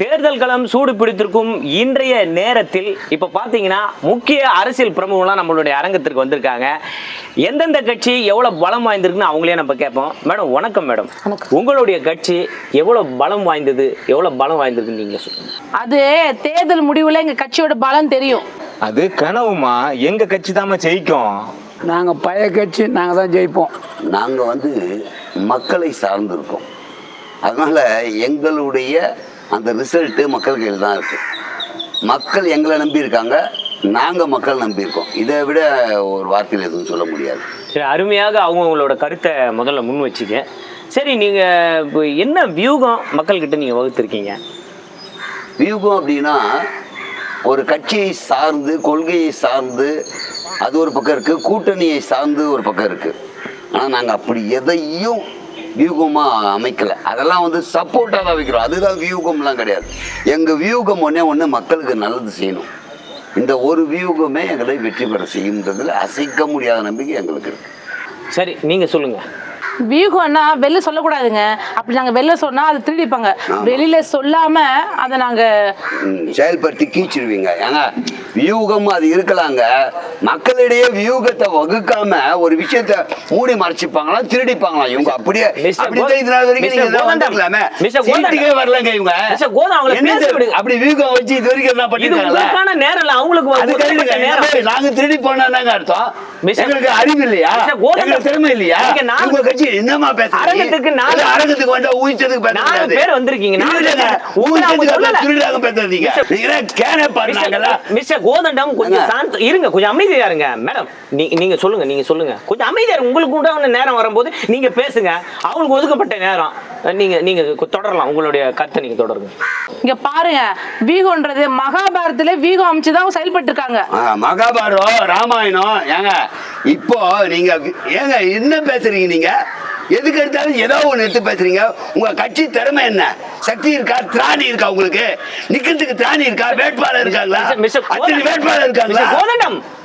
தேர்தல் களம் சூடு பிடித்திருக்கும் இன்றைய நேரத்தில் இப்ப பாத்தீங்கன்னா முக்கிய அரசியல் பிரமுகம்லாம் நம்மளுடைய அரங்கத்திற்கு வந்திருக்காங்க. எந்தெந்த கட்சி எவ்வளவு பலம் வாய்ந்திருக்குன்னு அவங்களே நம்ம கேட்போம். மேடம் வணக்கம் மேடம். உங்களுடைய கட்சி எவ்வளவு பலம் வாய்ந்தது எவ்வளவு பலம் வாய்ந்திருக்குன்னு நீங்க சொல்லுங்க. அது தேர்தல் முடிவுல எங்க கட்சியோட பலம் தெரியும். அது கனவுமா? எங்க கட்சி தாம்மா ஜெயிக்கும்? நாங்கள் பழைய கட்சி நாங்கள் தான் ஜெயிப்போம். நாங்கள் வந்து மக்களை சார்ந்திருக்கோம். அதனால் எங்களுடைய அந்த ரிசல்ட்டு மக்கள் கையில் தான் இருக்குது மக்கள் எங்களை நம்பியிருக்காங்க நாங்கள் மக்கள் நம்பியிருக்கோம் இதை விட ஒரு வார்த்தையில் எதுவும் சொல்ல முடியாது. சரி அருமையாக அவங்கவுங்களோட கருத்தை முதல்ல முன் வச்சுக்க. சரி நீங்க இப்போ என்ன வியூகம் மக்கள்கிட்ட நீங்க வகுத்திருக்கீங்க? வியூகம் அப்படின்னா ஒரு கட்சியை சார்ந்து கொள்கையை சார்ந்து அது ஒரு பக்கம் இருக்குது கூட்டணியை சார்ந்து ஒரு பக்கம் இருக்குது ஆனால் நாங்கள் அப்படி எதையும் வியூகமாக அமைக்கலை. அதெல்லாம் வந்து சப்போர்ட்டாக தான் வைக்கிறோம். அதுதான் வியூகம்லாம் கிடையாது. எங்கள் வியூகம் ஒன்றே ஒன்று மக்களுக்கு நல்லது செய்யணும். இந்த ஒரு வியூகமே எங்களை வெற்றி பெற செய்யுன்றதில் அசைக்க முடியாத நம்பிக்கை எங்களுக்கு இருக்குது சரி நீங்கள் சொல்லுங்கள் வியூகம்னா வெளில சொல்லக்கூடாதுங்க. அப்படி நாங்க வெளில சொன்னா அதை திருடிப்பாங்க. வெளியில சொல்லாம அதை நாங்க செயல்படுத்தி கீச்சிடுவீங்க. ஏங்க வியூகம் அது இருக்கலாங்க. மக்களிடையே வியூகத்தை வகுக்காம ஒரு விஷயத்த மூடி மறைச்சிப்பாங்களா திருடிப்பாங்களா? இவங்க அப்படியே அப்படிதான் வரைக்கும் வரலங்க இவங்க. அப்படி வியூகம் வச்சு இது வரைக்கும் இது பண்ணிருக்காங்களா? நேரம் இல்ல அவங்களுக்கு நாங்க திருடி போனாங்க அர்த்தம். எங்களுக்கு அறிவு இல்லையா? திறமை இல்லையா? கட்சி என்னமா பேசுறீங்க? அரங்கத்துக்கு நாலு- அரங்கத்துக்கு வந்தா ஊழிச்சதுக்கு பேச நாலு. பேர் வந்திருக்கீங்க. நாலு ஊழிச்சதுக்கு. திருடாங்க பேசாதீங்க. நீங்க கேன பாருனாங்களா? மிஸ்டர் கோதண்டம் கொஞ்சம். சாந்த இருங்க கொஞ்சம் அமைதியா இருங்க. மேடம் நீங்க சொல்லுங்க நீங்க சொல்லுங்க. கொஞ்சம் அமைதியா இருங்க. உங்களுக்கு உண்டான நேரம் வரும்போது நீங்க பேசுங்க. அவங்களுக்கு ஒதுக்கப்பட்ட நேரம். நீங்க நீங்க தொடரலாம். உங்களுடைய கருத்தை நீங்க தொடருங்க. இங்க பாருங்க. வீகம்ன்றது மகாபாரதத்துல வீகம் அமைச்சுதான் செயல்பட்டு இருக்காங்க மகாபாரதம் ராமாயணம் ஏங்க இப்போ நீங்க ஏங்க என்ன பேசுறீங்க நீங்க? எதுக்கு எடுத்தாலும் ஏதோ ஒன்று எடுத்து பேசுறீங்க. உங்க கட்சி திறமை என்ன? சக்தி இருக்கா? திராணி இருக்கா உங்களுக்கு? நிக்கிறதுக்கு திராணி இருக்கா? வேட்பாளர் இருக்காங்களா? அத்தனை. வேட்பாளர் இருக்காங்களா.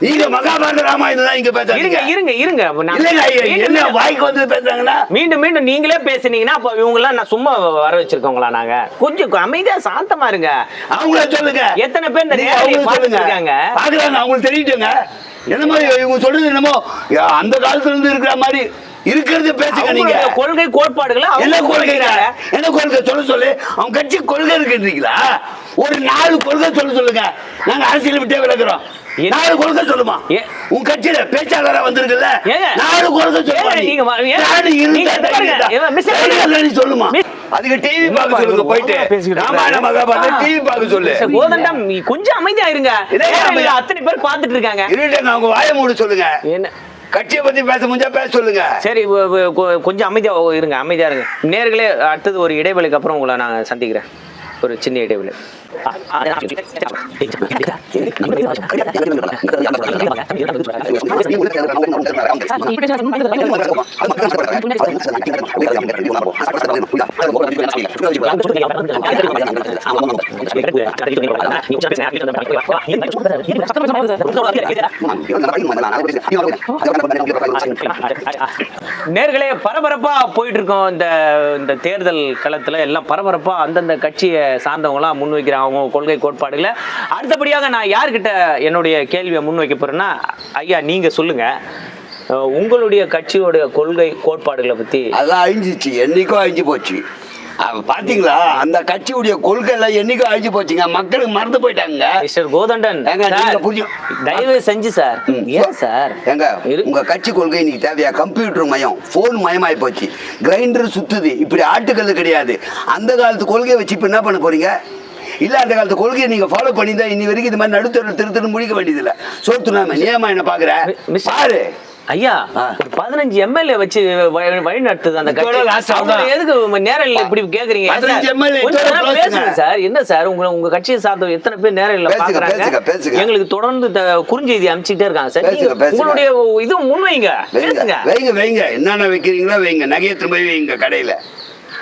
நீங்க மகாபாரத ராமாயணம் தான் இங்க இருங்க பேசுறீங்க இருங்க. இருங்க மீண்டும் என்ன வாய்க்கு வந்து பேசுறாங்கன்னா? மீண்டும் மீண்டும் நீங்களே பேசுனீங்கன்னா அப்ப இவங்கெல்லாம் நான் சும்மா வர வச்சிருக்கோங்களா நாங்க? கொஞ்சம் அமைதியா சாந்தமா இருங்க. அவங்கள சொல்லுங்க. எத்தனை பேர் இந்த. இருக்காங்க? பார்க்கறாங்க, அவங்களுக்கு தெரியுதுங்க. என்னமோ இவங்க சொல்றது என்னமோ அந்த காலத்துல இருந்து இருக்கிற மாதிரி. இருக்கிறது பேசுங்க நீங்க. கொள்கை கோட்பாடுகளை என்ன கொள்கை. என்ன கொள்கை? சொல்ல சொல்லு. அவங்க கட்சி கொள்கை இருக்குன்றீங்களா? ஒரு நாலு கொள்கை சொல்ல சொல்லுங்க. நாங்க அரசியல் விட்டே விளக்குறோம்? நாலு கொள்கை சொல்லுமா? உன் கட்சியில பேச்சாளரா வந்திருக்குல்ல? நாலு கொள்கை சொல்லுமா சொல்லுமா? அதுக்கு டிவி பார்க்க சொல்லுங்க போயிட்டு. ராமாயண? மகாபாரதம் டிவி பார்க்க சொல்லு. கோதண்டம் கொஞ்சம் அமைதியா இருங்க. அத்தனை பேர் பார்த்துட்டு இருக்காங்க. அவங்க வாய மூடு சொல்லுங்க. என்ன? கட்சியை பத்தி பேச முடிஞ்சா பேச சொல்லுங்க. சரி கொ- கொஞ்சம் அமைதியா இருங்க அமைதியா இருங்க. நேர்களே அடுத்தது ஒரு இடைவெளிக்கு அப்புறம் உங்களை நான் சந்திக்கிறேன். ஒரு சின்ன இடைவெளி. நேர்களே பரபரப்பா போயிட்டு இருக்கோம். இந்த இந்த தேர்தல் களத்துல எல்லாம் பரபரப்பா அந்தந்த கட்சியை சார்ந்தவங்களாம் முன்வைக்கிறாங்க. அவங்க கொள்கை கோட்பாடுகளை அடுத்தபடியாக நான் யார்கிட்ட என்னுடைய கேள்வியை முன்வைக்க போறேன்னா ஐயா நீங்க சொல்லுங்க. அஹ் உங்களுடைய கட்சியோட கொள்கை கோட்பாடுகளை பத்தி. அதான் அழிஞ்சிச்சு என்னைக்கோ அழிஞ்சு போச்சு. பாத்தீங்களா? அந்த கட்சியுடைய கொள்கை எல்லாம் என்னைக்கோ அழிஞ்சு போச்சுங்க. மக்களுக்கு மறந்து போயிட்டாங்க. மிஸ்டர் கோதண்டன். தயவு செஞ்சு சார். ஏன் சார்? இரு- உங்க கட்சி கொள்கை இன்னைக்கு தேவையா? கம்ப்யூட்டர் மயம் போன் மயமாயி போச்சு. கிரைண்டர் சுத்துது. இப்படி ஆட்டுக்கல் கிடையாது. அந்த காலத்து கொள்கையை வச்சு இப்ப என்ன பண்ண போறீங்க? இல்ல அந்த காலத்து கொள்கையை நீங்க ஃபாலோ பண்ணி தான் இன்னி வரைக்கும் இது மாதிரி நடுத்தர திருத்தரு முடிக்க வேண்டியதில்ல. சோத்துனாம நியமா என்ன மிஸ்- பாரு. ஐயா. ஒரு பதினஞ்சு எம்எல்ஏ வச்சு வழி நடத்துது அந்த கட்சி. எதுக்கு நேரம் இப்படி கேக்குறீங்க? ஏன் 15 சார்? MLA கொஞ்ச இதோட நேரம் close பேசுங்க ங்க. சார். என்ன சார்? உங்க உங்க கட்சியை சார்ந்த எத்தனை பேர் நேரம் இல்ல பாக்குறாங்க. எங்களுக்கு தொடர்ந்து குறுஞ்செய்தி அனுப்பிச்சுட்டே இருக்காங்க சார். உங்களுடைய இது முன்வைங்க. வைங்க வைங்க வைங்க. என்னென்ன வைக்கிறீங்களோ வைங்க. நகையை திரும்ப வைங்க கடையில.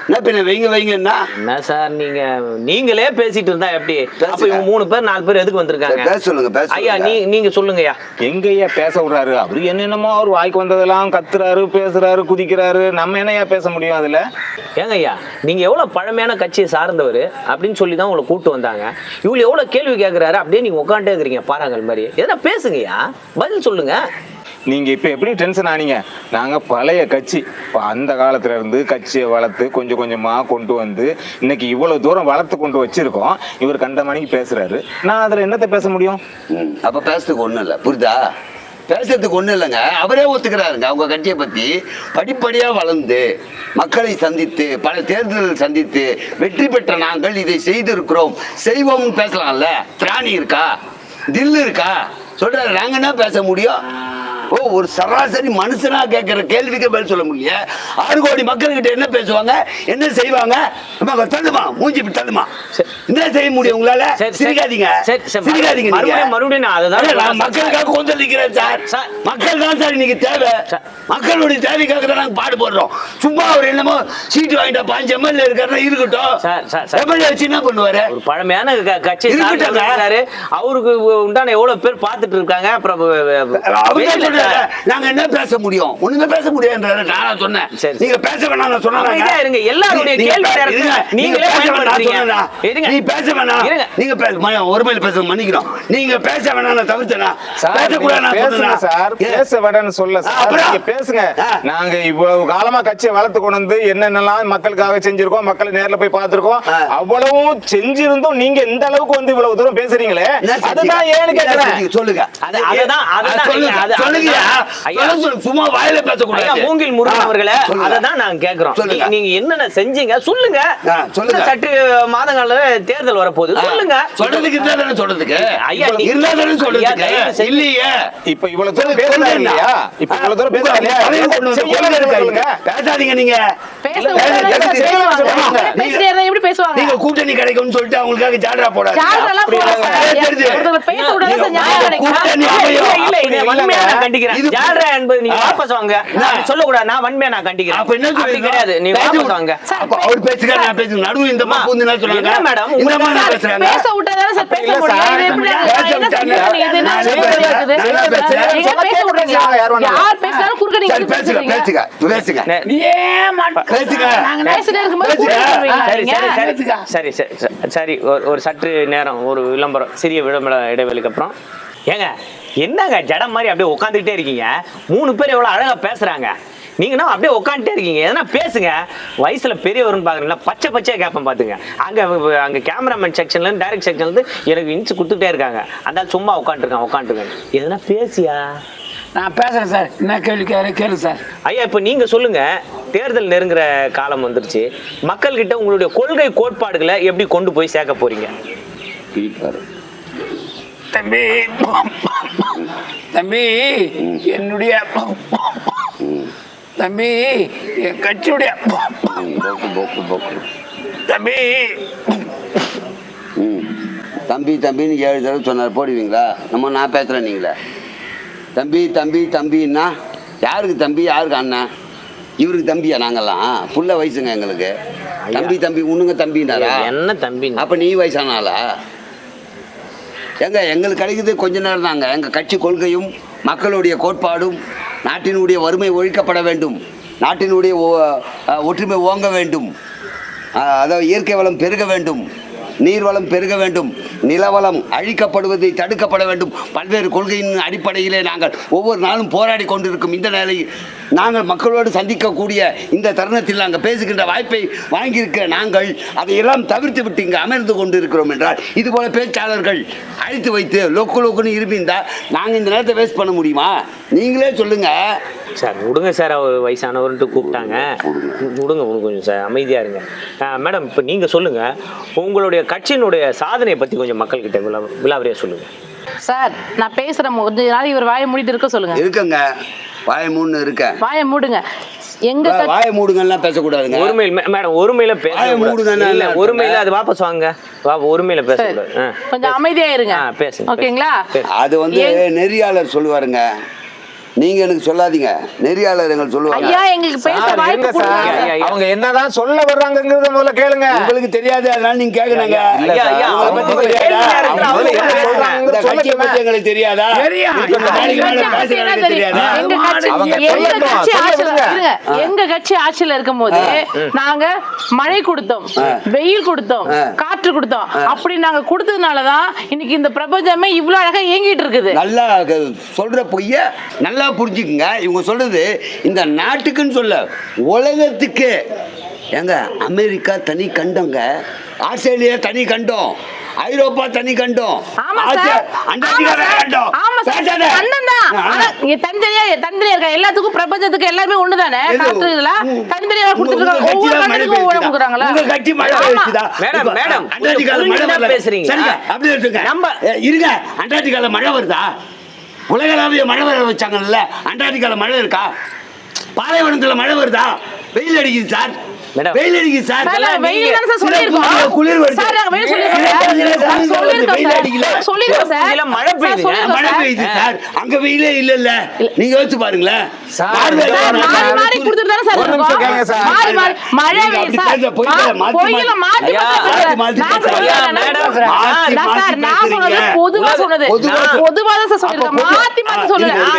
என்ன பின்ன வைங்க வைங்கன்னா என்ன? சார் நீங்க? நீங்களே பேசிட்டு இருந்தா எப்படி? பேசுங்க. அப்ப இவங்க மூணு பேர் நாலு பேர் எதுக்கு வந்திருக்காங்க? பேச சொல்லுங்க பேச ஐயா. நீ நீங்க சொல்லுங்கய்யா. எங்கய்யா பேச விடுறாரு? அவரு என்னென்னமோ அவர் வாய்க்கு வந்ததெல்லாம் கத்துறாரு பேசுறாரு குதிக்கிறாரு. நம்ம என்னய்யா பேச முடியும் அதுல? ஏங்க ஐயா நீங்க எவ்வளவு பழமையான கட்சியை சார்ந்தவர் அப்படின்னு சொல்லி தான் உங்களை கூட்டு வந்தாங்க. இவ்வளவு எவ்வளவு கேள்வி கேட்கிறாரு அப்படியே நீங்க உட்காந்துட்டே இருக்கிறீங்க பாறாங்கல் மாதிரி. எதனா பேசுங்கய்யா. பதில் சொல்லுங்க. நீங்கள் இப்போ எப்படி டென்ஷன் ஆனீங்க? நாங்கள் பழைய கட்சி. இப்போ அந்த காலத்தில் இருந்து கட்சியை வளர்த்து கொஞ்சம் கொஞ்சமாக கொண்டு வந்து இன்னைக்கு இவ்வளோ தூரம் வளர்த்து கொண்டு வச்சுருக்கோம். இவர் கண்ட மணிக்கு பேசுகிறாரு நான் அதில் என்னத்தை பேச முடியும்? அப்போ பேசுறதுக்கு ஒன்றும் இல்லை. புரியுதா பேசுறதுக்கு ஒன்றும் இல்லைங்க. அவரே ஒத்துக்கிறாருங்க. அவங்க கட்சியை பற்றி படிப்படியாக வளர்ந்து மக்களை சந்தித்து பல தேர்தல்கள் சந்தித்து வெற்றி பெற்ற நாங்கள் இதை செய்திருக்கிறோம். செய்வோம்னு பேசலாம்ல. திராணி இருக்கா? தில்லு இருக்கா? சொல்கிறாரு நாங்கள் என்ன பேச முடியும்? ஓ ஒரு சராசரி மனுஷனா கேட்கிற கேள்விக்கு பதில் சொல்ல முடியல ஆறு கோடி மக்கள்கிட்ட என்ன பேசுவாங்க என்ன செய்வாங்க தள்ளுமா மூஞ்சி தள்ளுமா. என்ன செய்ய முடியும் உங்களால சரி, சரி. சிரிக்காதீங்க சரி, சரி. சிரிக்காதீங்க. மறுபடியும், நான். மக்களுக்காக கொஞ்சம் நிக்கிறேன் சார். மக்கள் தான் சார் இன்னைக்கு தேவை. மக்களுடைய தேவைக்காக தான் நாங்க பாடுபடுறோம் சும்மா அவர் என்னமோ சீட்டு வாங்கிட்டா பாஞ்சு எம்எல்ஏ இருக்காருன்னா இருக்கட்டும். எம்எல்ஏ வச்சு என்ன பண்ணுவாரு ஒரு பழமையான கட்சி இருக்காரு அவருக்கு உண்டான எவ்வளவு பேர் பார்த்துட்டு இருக்காங்க அப்புறம் சொல்றாரு. நாங்க என்ன பேச முடியும் ஒண்ணுமே பேச முடியாதுன்றாரு நான் சொன்னேன். நீங்க பேச வேணாம் நான் அமைதியா இருங்க. எல்லாருடைய கேள்வி நீங்களே பேச வேணாம். நீ பேச வேணாம். நீங்க பே- ம- ஒருமையில பேச மன்னிக்கிறோம் நீங்க பேச வேணாம் நான் தவிர்த்தனா நான் சொன்னேனா? சார் பேச விடன்னு சொல்ல சார்? நீங்க பேசுங்க. நாங்க இவ்வளவு காலமா கட்சியை வளர்த்து கொண்டு வந்து என்னென்னலாம் மக்களுக்காக செஞ்சிருக்கோம் மக்களை நேர்ல போய் பார்த்திருக்கோம். அவ்வளவும் செஞ்சிருந்தும் நீங்க இந்த அளவுக்கு வந்து இவ்வளவு தூரம் பேசுறீங்களே? அதுதான் ஏன்னு கேக்குறேன்? சொல்லுங்க அது- அதுதான், அதுதான் அது சொல்லுங்க சும்மா வாயில பேசக்கூடாது மூங்கில் முருகன் அவர்களே. அதை தான் நாங்க கேக்குறோம் சொல்லுங்க. நீ- நீங்க என்னென்ன செஞ்சீங்க சொல்லுங்க சொல்லுங்க. சற்று மாதங்கள்ல தேர்தல் வரப்போகுது ஆ, சொல்லுங்க சொல்றதுக்கு இருந்தா தானே சொல்றதுக்கு ஐயா, நீ- இருந்தா தானே சொல்றதுக்கு ஐயா, தயவு செஞ்சு- இல்லையே இப்ப இவ்வளவு தூரம். இல்லையா இப்ப இவ்வளவு. பேசாதீங்க நீங்க எப்படி பேசுவாங்க நீங்க கூட்டணி கிடைக்கும்னு சொல்லிட்டு அவங்களுக்காக ஜாடரா போடாது ஜாலரெல்லாம் அப்படி போடா இல்லைங்க. சார். தெரியுது. ஒருத்தர் பேச விடாத நீங்க நியாயம் கிடைக்குமா? கூட்டணி இல்ல, அமையும். கண்டிக்கிறேன். ஜால்ரா என்பது நீங்க. வாபஸ் வாங்க நான் சொல்லக்கூடாது நான் வன்மையா நான் கண்டிக்கிறேன் அப்ப என்ன சொல்றீங்க? கிடையாது நீ வாபஸ். வாங்க அப்ப அவர் பேசுகிறார், நான் பேசுகிறேன். நடுவுல இந்த பூந்து சொல்றாங்க? மேடம், சார், பேசுறாங்க? பேச விட்டாதானே சார் பேச. சார், யார் பேசினாலும் குறுக்க நீங்க பேசுங்க? பேசுங்க, பேசுங்க. நே- ஏன் பேசுங்க. நாங்க பேசிட்டே இருக்கும்போது ஒரு ஒரு சற்று நேரம் ஒரு விளம்பரம் சிறிய விளம்பர இடைவெளிக்கு அப்புறம் ஏங்க என்னங்க ஜடம் மாதிரி அப்படியே உட்காந்துக்கிட்டே இருக்கீங்க? மூணு பேர் எவ்வளோ அழகா பேசுறாங்க. நீங்கன்னா அப்படியே உட்காந்துட்டே இருக்கீங்க. எதனா பேசுங்க. வயசுல பெரியவர்னு பாக்குறீங்களா? பச்சை பச்சையா கேட்பேன் பாத்துங்க. அங்க அங்க கேமராமேன் செக்ஷன்ல இருந்து டைரக்ட் செக்ஷன்ல இருந்து எனக்கு இன்ச்சு கொடுத்துட்டே இருக்காங்க. அந்த சும்மா உட்காந்துருக்கான் உட்காந்துருக்காங்க எதனா பேசியா? நான் பேசுறேன் சார். என்ன கேள்வி கேளு கேளு சார். ஐயா இப்போ நீங்க சொல்லுங்க. தேர்தல் நெருங்குற காலம் வந்துருச்சு. மக்கள்கிட்ட உங்களுடைய கொள்கை கோட்பாடுகளை எப்படி கொண்டு போய் சேர்க்க போறீங்க? தம்பி தம்பி என்னுடைய தம்பி என் கட்சியுடைய. தம்பி. ம். தம்பி தம்பின்னு ஏழு தடவை சொன்னார் போடுவீங்களா? நம்ம நான் பேசுகிறேன் நீங்களே. தம்பி தம்பி தம்பின்னா யாருக்கு தம்பி யாருக்கு அண்ணன்? இவருக்கு தம்பியா நாங்கெல்லாம்? புள்ள வயசுங்க எங்களுக்கு. தம்பி தம்பி உன்னுங்க தம்பினாரா? என்ன தம்பி அப்போ நீ வயசானாளா? எங்க எங்களுக்கு கிடைக்குது கொஞ்ச நேரம் தாங்க. எங்கள் கட்சி கொள்கையும் மக்களுடைய கோட்பாடும் நாட்டினுடைய வறுமை ஒழிக்கப்பட வேண்டும். நாட்டினுடைய ஒற்றுமை ஓங்க வேண்டும். அதாவது இயற்கை வளம் பெருக வேண்டும். நீர்வளம் பெருக வேண்டும். நிலவளம் அழிக்கப்படுவதை தடுக்கப்பட வேண்டும். பல்வேறு கொள்கையின் அடிப்படையிலே நாங்கள் ஒவ்வொரு நாளும் போராடி கொண்டிருக்கும் இந்த நிலையில் நாங்கள் மக்களோடு சந்திக்கக்கூடிய இந்த தருணத்தில் நாங்கள் பேசுகின்ற வாய்ப்பை வாங்கியிருக்கிற நாங்கள் அதையெல்லாம் தவிர்த்து விட்டு இங்கே அமர்ந்து கொண்டிருக்கிறோம் என்றால் இதுபோல பேச்சாளர்கள் அழைத்து வைத்து லொக்கு லொக்குன்னு இருப்பிந்தா நாங்கள் இந்த நேரத்தை வேஸ்ட் பண்ண முடியுமா? நீங்களே சொல்லுங்கள் சார் விடுங்க சார் அவர் வயசானவர்ன்ட்டு கூப்பிட்டாங்க. விடுங்க கொஞ்சம் சார் அமைதியா இருங்க. மேடம் இப்போ நீங்க சொல்லுங்க. உங்களுடைய கட்சியினுடைய சாதனையை பத்தி கொஞ்சம் மக்கள்கிட்ட விழா விழாவரியா சொல்லுங்க. சார் நான் பேசுறேன் கொஞ்ச நாள் இவர் வாயை மூடிட்டு இருக்க சொல்லுங்க. இருக்குங்க. வாய மூணு இருக்க. வாயை மூடுங்க. எங்க வாய மூடுங்கலாம் பேசக்கூடாதுங்க. ஒருமையில் மேடம் ஒருமையில பேச வாயை மூடுங்கன்னா இல்ல ஒருமையில அது வாபஸ் வாங்க. வா ஒருமையில. பேசக்கூடாது. கொஞ்சம் அமைதியா இருங்க பேசுங்க, ஓகேங்களா. அது வந்து நெறியாளர் சொல்லுவாருங்க. நீங்க எனக்கு சொல்லாதீங்க. நெறியாளர் எங்களுக்கு சொல்லுவாங்க. ஐயா எங்களுக்கு பேச சார். ஐயா. அவங்க என்னதான் சொல்ல வர்றாங்கங்கிறத முதல்ல கேளுங்க. உங்களுக்கு தெரியாது அதனால நீங்க கேக்குறாங்க ஐயா, அவங்க பத்தி தெரியாதா? எங்களுக்கு தெரியாதா? எங்க கட்சி ஆட்சியில ஆட்சியில இருக்கும்போது நாங்க மழை கொடுத்தோம். வெயில் கொடுத்தோம். காற்று கொடுத்தோம். அப்படி நாங்க கொடுத்ததுனாலதான் இன்னைக்கு இந்த பிரபஞ்சமே இவ்வளவு அழகா இயங்கிட்டு இருக்குது. நல்லா சொல்ற பொய்ய நல்லா புரிஞ்சுக்குங்க. இவங்க சொல்றது இந்த நாட்டுக்குன்னு சொல்ல. உலகத்துக்கு. ஏங்க அமெரிக்கா தனி கண்டங்க. ஆஸ்திரேலியா தனி கண்டம். ஐரோப்பா தனி கண்டம். தனித்தனியா தனித்தனியா இருக்க எல்லாத்துக்கும் பிரபஞ்சத்துக்கு எல்லாமே ஒண்ணுதானே? தனித்தனியா கொடுத்துருக்காங்க ஒவ்வொரு கண்ணுக்கும் ஒவ்வொரு? கொடுக்குறாங்களா? உங்க கட்சி மழை? மேடம், மேடம், அண்டார்டிகால மழை. பேசுறீங்க. சரிங்க, அப்படியே இருக்குங்க. நம்ம- இருங்க. அண்டார்டிகால மழை வருதா? உலகளாவிய மழை வர வச்சாங்கல்ல. அண்டார்டிகால மழை இருக்கா? பாலைவனத்துல மழை வருதா வெயில் அடிக்குது சார் மேடம். வெயில் அடிக்குது சார் வெயில் தானே சார் சில சொல்லியிருக்கோம். குளிர் வருது சார், நாங்க வெயில் சொல்லியிருக்கோம் சில சார். பகுதியில சார், குளிர் வருது, சொல்லியிருக்கோம் வெயில் சார். அடிக்கல சொல்லியிருக்கோம் சார். இதுல மழை. சொல்லியிருக்கோம் மழை சார். பெய்யுது சார் அங்க வெயிலே இல்ல இல்ல நீங்க யோசிச்சு பாருங்களேன் சார், மாறி. மாறி கொடுத்துட்டு தானே சார் ஒரு நிமிஷம் இருக்கோம். கேளுங்க சார். மாறி மாறி மழை வெயில் சார். பொய்யில மாத்தி மாத்தி சார், நான் சொன்னது. பொதுவா சொன்னது. பொதுவா தான் சார் பொது- மாத்தி மாத்தி ஆ,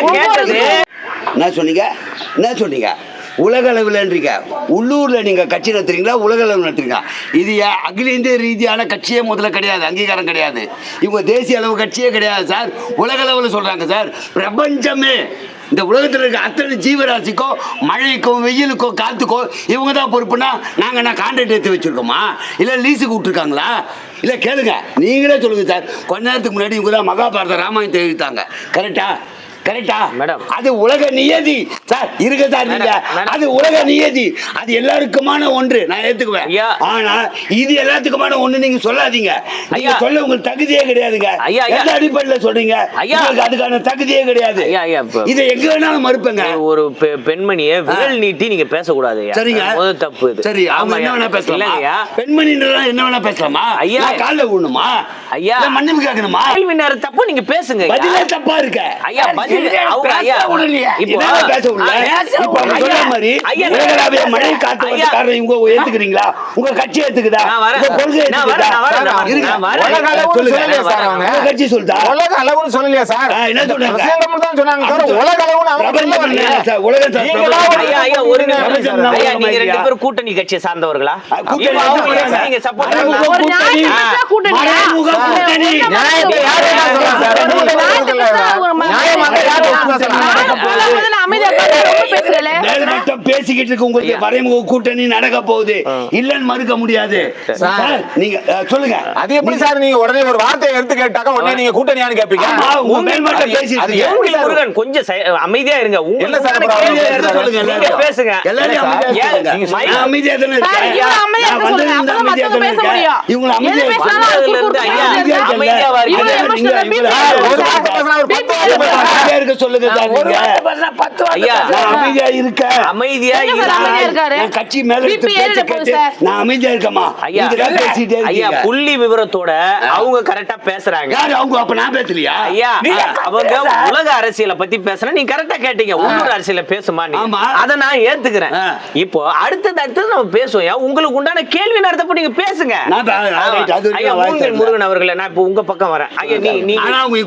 என்ன சொன்னீங்க? என்ன சொன்னீங்க? உலக அளவில்ன்றீங்க உள்ளூரில் நீங்கள் கட்சி நடத்துறீங்களா? உலக அளவில் நடத்துறீங்க இது அகில இந்திய ரீதியான கட்சியே முதல்ல கிடையாது அங்கீகாரம் கிடையாது. இவங்க தேசிய அளவு கட்சியே கிடையாது சார். உலக அளவில் சொல்கிறாங்க சார். பிரபஞ்சமே. இந்த உலகத்தில் இருக்க அத்தனை ஜீவராசிக்கும் மழைக்கும் வெயிலுக்கும் காற்றுக்கோ இவங்க தான் பொறுப்புனா நாங்கள் என்ன கான்ட்ராக்ட் எடுத்து வச்சிருக்கோமா? இல்லை லீஸுக்கு விட்டுருக்காங்களா? இல்லை கேளுங்க. நீங்களே சொல்லுங்கள் சார். கொஞ்ச நேரத்துக்கு முன்னாடி இவங்க தான் மகாபாரத ராமாயணத்தை எழுதிட்டாங்க. கரெக்டாக கரெக்டா மேடம். அது உலக நியதி சார் இருக்க சார் நீங்க. அது உலக நியதி அது எல்லாருக்குமான ஒன்று நான் ஏத்துக்குவேன். ஆனா இது எல்லாத்துக்குமான ஒண்ணு நீங்க சொல்லாதீங்க ஐயா. சொல்ல உங்களுக்கு தகுதியே கிடையாதுங்க ஐயா. எந்த அடிப்படையில சொல்றீங்க ஐயா. உங்களுக்கு அதுக்கான தகுதியே கிடையாது இதை எங்க வேணாலும் மறுப்பேங்க ஒரு- பெண்மணியை விரல் நீட்டி நீங்க பேசக்கூடாது. சரிங்க முதல் தப்பு சரி அவங்க ஆமாய்யா. என்ன வேணா பேசலாமா. பெண்மணின்றலாம் என்ன வேணா பேசலாமா ஐயா. கால்ல விடணுமா ஐயா. மன்னிப்பு கேட்கணுமா கேள்வி நேரம் தப்பு நீங்க பேசுங்க. பதிலே தப்பா இருக்க ஐயா பதில் மழை காத்து வந்த ஐயா, காரணம் இவங்க ஏத்துக்கிறீங்களா? உங்க கட்சி ஏத்துக்குதா? நான் வரேன். உங்க கொள்கை நான் ஏத்துக்குதா? கட்சி சொல்லுதா? உலக அளவுன்னு சொல்லலையா சார்? என்ன சொன்னாங்க? சொன்னாங்க சார். உலக அளவுன்னு. ஒரு நீங்க ரெண்டு. பேரும் கூட்டணி கட்சியை சார்ந்தவர்களா. நீங்க சப்போர்ட் கூட்டணி. பேசிக்கிட்டு இருக்கு உங்களுக்கு மறைமுக கூட்டணி நடக்க போகுது. இல்லன்னு மறுக்க முடியாது. நீங்க சொல்லுங்க. அது எப்படி சார் நீங்க உடனே ஒரு வார்த்தையை எடுத்து கேட்டாக்க உடனே நீங்க கூட்டணியான்னு. எப்படி முருகன் கொஞ்சம் சை- அமைதியா இருங்க. உங்க- என்ன சார் சொல்லுங்க. பேசுங்க. எல்லாரும் அமைதியா தானே. இவங்க அமைதியா அமைதியா இருக்கேன். அமைதியா இருக்க சொல்லுங்க சார் நீங்க. பத்து ஐயா. நான். அமைதியா இருக்கேன் அமைதியா? நான் கட்சி மேல. நான் அமைதியா இருக்கமா ஐயா பேசிட்டே ஐயா புள்ளி விவரத்தோட அவங்க கரெக்டா பேசுறாங்க யாரு அவங்க அப்ப நான் பேசலையா ஐயா அவங்க. உலக அரசியலை பத்தி பேசுனா நீங்க கரெக்டா கேட்டீங்க உள்ளூர் அரசியல பேசுமா நீ. அத நான் ஏத்துக்கிறேன். இப்போ அடுத்தது அடுத்தது நம்ம பேசுவோம் ஐயா. உங்களுக்கு உண்டான கேள்வி நேரத்தப்ப நீங்க பேசுங்க. முருகன் அவர்களே நான் இப்போ உங்க பக்கம் வரேன் ஐயா நீ நீ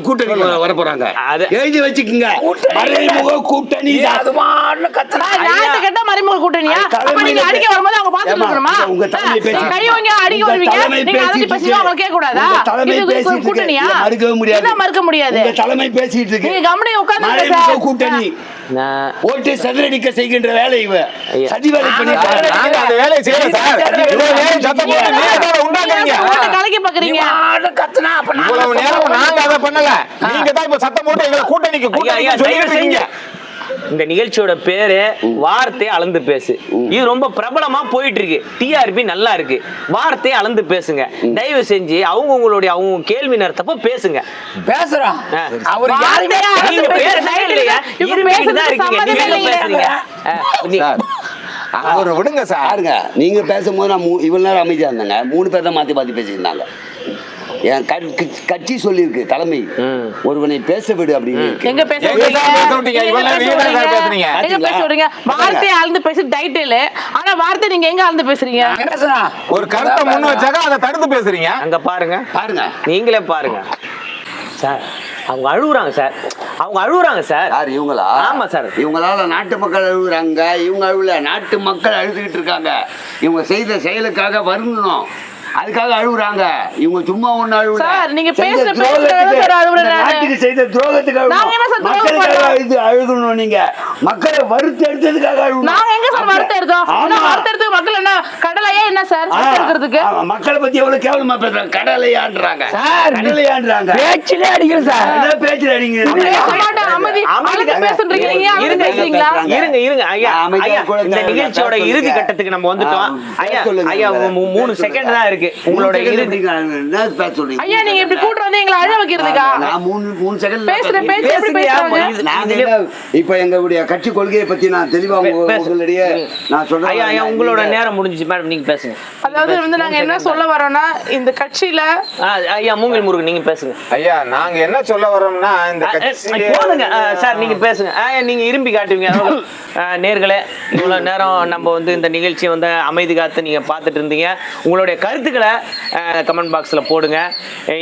கூட்டணி வர போறாங்க அது- எழுதி வச்சுக்கோங்க கூட்டணி மறைமுக கூட்டணி நீ அது மாட்டுல கத்துறா. சார், நியாயத்தை கேட்டா மறைமுக கூட்டணியா? அப்ப நீங்க அடிக்க வரும்போது அவங்க இருக்கணுமா? இதை உங்க தலைமை பேசிட்டு கை வாங்கி அடிக்க வருவீங்க. நீங்க அதை பேசினா அவங்க கேட்க கூடாதா? இது இருக்கு. கூட்டணியா? இதை மறுக்கவே முடியாது என்ன மறுக்க முடியாது? உங்க தலைமை பேசிட்டு இருக்கு நீங்க கம்முனு உட்கார்ந்து மறைமுக. கூட்டணி நான் ஓட்டு சதுரடிக்க செய்கின்ற வேலை இவ. சதி வேலை நாங்க அந்த வேலையை செய்யல சார் கலைக்க பாக்குறீங்க. கத்துனா, அப்ப இவ்வளவு நேரம் நாங்க அதை பண்ணல. நீங்க தான் இப்ப சத்தம் போட்டு எங்களை கூட்டணிக்கு கூட்டணிக்கு இந்த நிகழ்ச்சியோட பேரு வார்த்தை அளந்து பேசு. இது ரொம்ப பிரபலமா போயிட்டு இருக்கு டிஆர்பி நல்லா இருக்கு. வார்த்தை அளந்து பேசுங்க. தயவு செஞ்சு அவங்க உங்களுடைய அவங்க கேள்வி நேரத்தப்ப பேசுங்க. பேசுறான் ஆ. அவர் யாருமே வார்த்தையா நீங்க இருக்கீங்க. நீங்க. பேசுறீங்க? அவர் விடுங்க சார். பாருங்க நீங்க பேசும்போது நான் இவ்வளவு நேரம் அமைதியா இருந்தாங்க. மூணு பேர் தான் மாத்தி மாத்தி பேசியிருந்தாங்க. என் கட்சி சொல்லியிருக்கு தலைமை. ஒருவனை பேச விடு அப்படின்னு. எங்க பேச விடுறீங்க? வார்த்தை ஆழ்ந்து பேசி டைட்டில் ஆனா வார்த்தை நீங்க எங்க ஆழ்ந்து பேசுறீங்க? பேசுறா ஒரு கருத்தை முன்ன வச்சாக்கா அதை தடுத்து பேசுறீங்க. அங்க பாருங்க. பாருங்க. நீங்களே பாருங்க. சார் அவங்க அழுகுறாங்க சார். அவங்க அழுகுறாங்க சார். யார் இவங்களா? ஆமா சார். இவங்களால நாட்டு மக்கள் அழுகுறாங்க இவங்க அழுவல நாட்டு மக்கள் அழுதுகிட்டு இருக்காங்க. இவங்க செய்த செயலுக்காக வருந்தணும் அதுக்காக அழுகுறாங்க இவங்க சும்மா ஒண்ணு அழுவல. சார், நீங்க செய்த பேசுற பேசுற நானு. நாட்டுக்கு செய்த துரோகத்துக்கு நாங்க என்ன சார் அழுகணும் துரோகம் மக்களுக்காக அழுகணும் நீங்க. மக்களை வறுத்து எடுத்ததுக்காக நாங்க எங்க சார் வார்த்தை எடுத்தோம்? என்ன ஆமா. வார்த்தை எடுத்து மக்கள் என்ன கடலையா என்ன சார்? ஆமா, மக்களை பத்தி எவ்வளவு கேவலமா பேசுறாங்க. கடலையான்றாங்க. சார், கடலையான்றாங்க. பேச்சிலே அடிக்கிற சார். என்ன பேச்சுல மாட்டேன், அமைதி. அமைதி. அமைதி. இருங்க, பேசுறீங்களா? இருங்க இருங்க. ஐயா ஐயா இந்த. நிகழ்ச்சியோட இறுதி. கட்டத்துக்கு நம்ம வந்துட்டோம். ஐயா சொல்லுங்க. ஐயா மூணு செகண்ட். தான் இருக்கு. உங்களோட இறுதி என்ன பேச சொல்றீங்க? ஐயா நீங்க இப்படி கூட்டு வந்து எங்களை அழ வைக்கிறதுக்கா? நான் மூணு மூணு செகண்ட் பேசுற பேச்சு எப்படி பேசுங்கய்யா, பேசுறாங்க? இது- நான் இதுல- என்ன, இப்ப எங்களுடைய கட்சி கொள்கையை பத்தி நான் தெளிவா. உங்களிடையே நான் சொல்றேன். ஐயா ஐயா உங்களோட நேரம் முடிஞ்சிச்சு. மேடம் நீங்க பேசுங்க. அதாவது வந்து நாங்க என்ன சொல்ல வரோம்னா இந்த கட்சியில ஐயா மூங்கில் முருகன் நீங்க பேசுங்க. ஐயா நாங்க என்ன சொல்ல வரோம்னா இந்த போதுங்க சார் நீங்க பேசுங்க. ஆ, நீங்க இரும்பி காட்டுவீங்க. நேர்களே இவ்வளவு நேரம் நம்ம வந்து இந்த நிகழ்ச்சியை வந்து அமைதி காத்து நீங்க பார்த்துட்டு இருந்தீங்க. உங்களுடைய கருத்துக்களை கமெண்ட் பாக்ஸ்ல போடுங்க.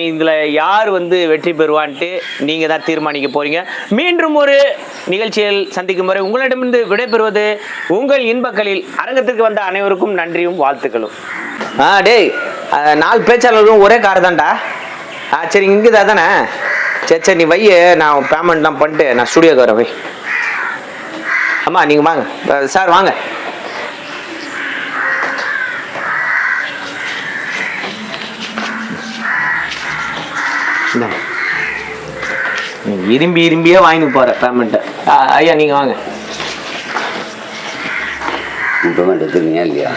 இதுல யார் வந்து வெற்றி பெறுவான்ட்டு நீங்க தான் தீர்மானிக்க போறீங்க. மீண்டும் ஒரு நிகழ்ச்சியில் சந்திக்கும் வரை உங்களிடமிருந்து விடைபெறுவது உங்கள் இன்பக்களில் அரங்கத்திற்கு வந்த அனைவருக்கும் நன்றியும் வாழ்த்துக்களும். ஆ டேய் நாலு பேச்சாளர்களும் ஒரே கார் தான்டா. ஆ சரி இங்கே தானே? சரி சரி நீ வைய நான் பேமெண்ட்லாம் பண்ணிட்டு நான் ஸ்டுடியோக்கு வரேன் வை. ஆமாம் நீங்கள் வாங்க. சார் வாங்க. நீ இரும்பி இரும்பியே வாங்கிட்டு போற பேமெண்ட்டை ஐயா நீங்கள் வாங்க. பேமெண்ட் எடுத்துருக்கீங்க இல்லையா?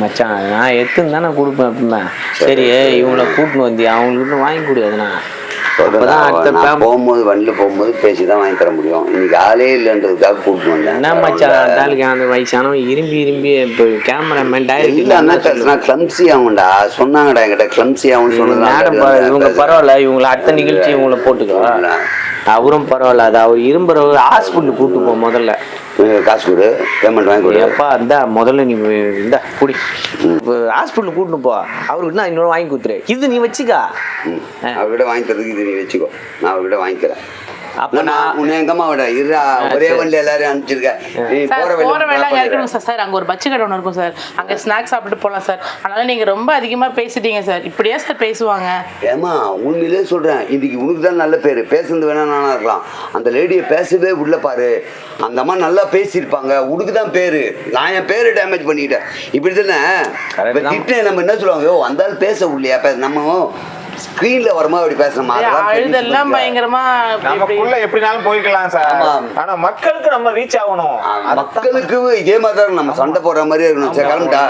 மச்சான் நான் எத்துன்னு தானே கொடுப்பேன் எப்பவுமே. சரி இவங்கள கூட்டின்னு வந்தியா? அவங்களுக்கு வாங்கி payment- போகும்போது வண்டியில போகும்போது பேசி தான் வாங்கி தர முடியும். இன்னைக்கு ஆளே இல்லைன்றதுக்காக கூப்பிட்டு வந்தேன். என்ன மச்சான் அந்த வயசானவன் இரும்பி இரும்பி இப்போ கேமராமேன் இல்ல டைரக்ட் நான் கிளம்சி ஆகும்டா. சொன்னாங்கடா என்கிட்ட கிளம்சி ஆகும்னு மேடம் சொன்னது இவங்க பரவாயில்ல இவங்கள அடுத்த நிகழ்ச்சி இவங்கள போட்டுக்கோ அவரும் பரவாயில்ல அது அவர் இரும்புறவர் ஹாஸ்பிட்டல் கூட்டு போ முதல்ல. காசு கொடு பேமெண்ட் வாங்கி கொடு. எப்பா இந்தா முதல்ல நீ இந்த குடி. ஹாஸ்பிட்டல் கூட்டு போ அவருக்கு தான் இன்னொரு வாங்கி கொடுத்துரு. இது நீ வச்சுக்கா. அவர்கிட்ட வாங்கி தரதுக்கு இது நீ வச்சுக்கோ. நான் அவர்கிட்ட வாங்கிக்கிறேன். அப்ப நான் உன்னை எங்க அம்மா விட? இருடா ஒரே. வண்டியில எல்லாரையும் அனுப்பிச்சிருக்க. நீ சார் போற போற வேலை வழியில இருக்கணும் சார் சார். அங்க ஒரு பச்சு கடை ஒன்று இருக்கும் சார். அங்க ஸ்நாக்ஸ் சாப்பிட்டு போகலாம் சார். அதனால நீங்க ரொம்ப அதிகமா பேசிட்டீங்க சார். இப்படியே சார் பேசுவாங்க? ஏமா உண்மையிலே சொல்றேன். இன்னைக்கு உனக்கு தான் நல்ல பேரு. பேசுனது வேணா நானா இருக்கலாம். அந்த லேடியை பேசவே உள்ள பாரு. அந்த அம்மா நல்லா பேசியிருப்பாங்க. உனக்கு தான் பேரு. நான் என் பேரு டேமேஜ் பண்ணிக்கிட்டேன் இப்படி தானே? நம்ம என்ன சொல்லுவாங்க? "ஓ, ஆள் பேச உள்ளையா நம்ம ஸ்க்ரீன்ல வருமா அப்படி அதெல்லாம் தெரிஞ்சு அழுதெல்லாம். பயங்கரமா நமக்குள்ள எப்படினாலும் போய்க்கலாம் சார். ஆனா மக்களுக்கு நம்ம ரீச் ஆகணும். மக்களுக்கு இதே மாதிரி தான் நம்ம சண்டை போடுற மாதிரியே இருக்கணும். சரி கிளம்பிட்டா?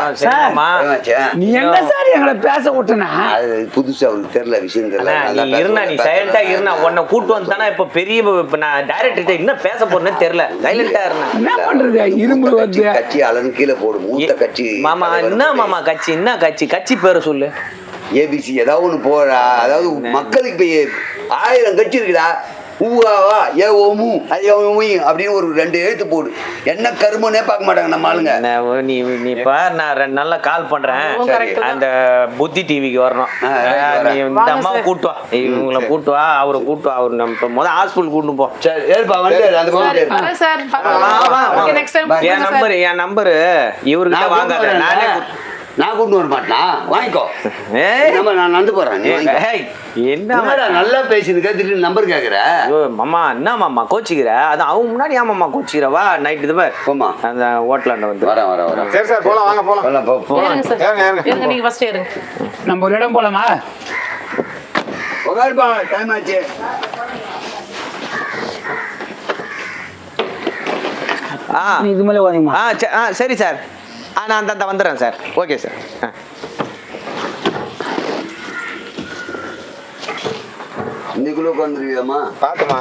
நீ எங்க சார் எங்களை பேச விட்டுனா? அது புதுசா அவருக்கு தெரியல விஷயம் தெரியல. இருந்தா நீ சைலண்டா. இருந்தா உன்னை கூட்டு வந்தானா இப்ப பெரிய இப்ப நான் டைரக்டர் என்ன பேச போறேன்னு தெரியல. சைலண்டா இருந்தா. என்ன பண்றது? இரும்பு வந்து. கட்சி அளந்து கீழே போடு மூத்த கட்சி மாமா என்ன மாமா கட்சி என்ன கட்சி? கட்சி பேரை சொல்லு. ஏபிசி ஏதாவது ஒண்ணு போறா. அதாவது மக்களுக்கு இப்ப ஆயிரம் கட்சி இருக்குடா. ஊவாவா ஏ ஓமு ஓமு அப்படின்னு ஒரு ரெண்டு எழுத்து போடு. என்ன கருமனே பார்க்க மாட்டாங்க நம்ம ஆளுங்க. நீ நீ பார் நான் ரெண்டு நாள்ல கால் பண்றேன். அந்த புத்தி டிவிக்கு வரணும். நீ. இந்த வாங்க அம்மாவை. கூட்டு வா. இவங்கள கூட்டு வா அவரை கூட்டு வா அவர் நம்ம முதல் ஹாஸ்பிட்டல் கூட்டு போ. சரி ஏற்பா வந்து அந்த என் நம்பர் என் நம்பரு இவர்கிட்ட வாங்காத. கூட்டு நானே நான் கூட்டு வர மாட்டேனா? வாங்கிக்கோ. ஏய், நம்ம நான் நடந்து போறேன். என்னடா நல்லா பேசினுக்க திடீர்னு நம்பர் கேக்குற? ஐயோ மாமா என்ன மாமா கோச்சிக்கிற? அது அவங்க முன்னாடி ஏன் மாமா கோச்சிக்கிற? வா நைட் இது போமா அந்த ஹோட்டலாண்ட வந்து. வரேன் வரேன் வரேன். சரி சார் போலாம் வாங்க போலாம். போலாம், நீங்க ஃபர்ஸ்ட் ஏறுங்க. நம்ம ஒரு இடம் போலாமா? உட்காருப்பா டைம் ஆச்சு. ஆ. நீ இது மேலே வாங்கிமா ஆ சரி சார் ஆ நான் அந்த அந்த வந்துடுறேன் சார். Okay sir. ஆ. இன்னைக்குள்ள உட்காந்துருவியாமா பாத்துமா